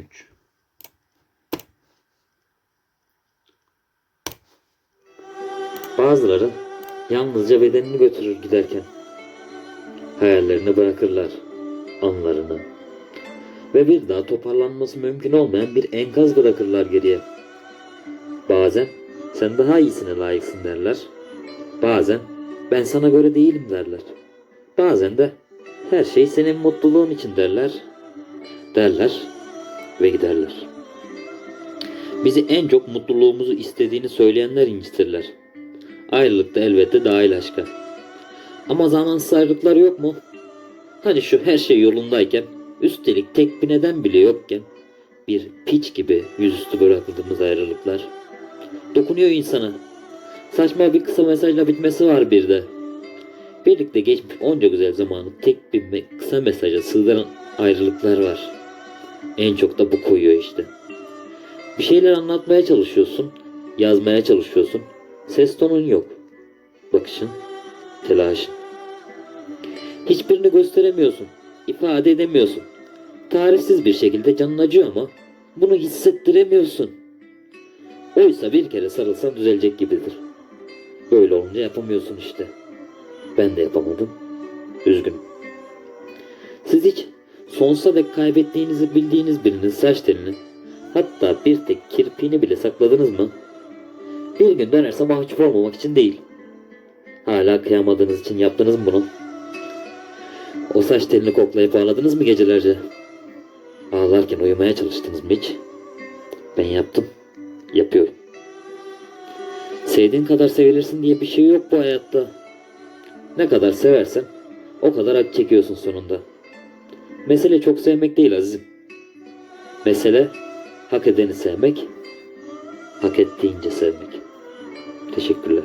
3 Bazıları yalnızca bedenini götürür giderken. Hayallerini bırakırlar, anlarını. Ve bir daha toparlanması mümkün olmayan bir enkaz bırakırlar geriye. Bazen sen daha iyisine layıksın derler. Bazen ben sana göre değilim derler. Bazen de her şey senin mutluluğun için derler. Derler ve giderler. Bizi en çok mutluluğumuzu istediğini söyleyenler incitirler. Ayrılık da elbette dahil aşka. Ama zamansız ayrılıklar yok mu? Hani şu her şey yolundayken, üstelik tek bir neden bile yokken, bir piç gibi yüzüstü bırakıldığımız ayrılıklar. Dokunuyor insana. Saçma bir kısa mesajla bitmesi var bir de. Birlikte geçmiş onca güzel zamanı tek bir kısa mesaja sığdıran ayrılıklar var. En çok da bu koyuyor işte. Bir şeyler anlatmaya çalışıyorsun, yazmaya çalışıyorsun. Ses tonun yok. Bakışın, telaşın. Hiçbirini gösteremiyorsun, ifade edemiyorsun. Tarifsiz bir şekilde canın acıyor ama bunu hissettiremiyorsun. Oysa bir kere sarılsan düzelecek gibidir. Böyle olunca yapamıyorsun işte. Ben de yapamadım. Üzgünüm. Siz hiç sonsuza dek kaybettiğinizi bildiğiniz birinin saç telini, hatta bir tek kirpiğini bile sakladınız mı? Bir gün dönerse mahcup olmamak için değil. Hala kıyamadığınız için yaptınız mı bunu? O saç telini koklayıp ağladınız mı gecelerce? Ağlarken uyumaya çalıştınız mı hiç? Ben yaptım. Yapıyorum. Sevdiğin kadar sevilirsin diye bir şey yok bu hayatta. Ne kadar seversen o kadar acı çekiyorsun sonunda. Mesele çok sevmek değil azizim. Mesele hak edeni sevmek, hak ettiğince sevmek. Teşekkürler.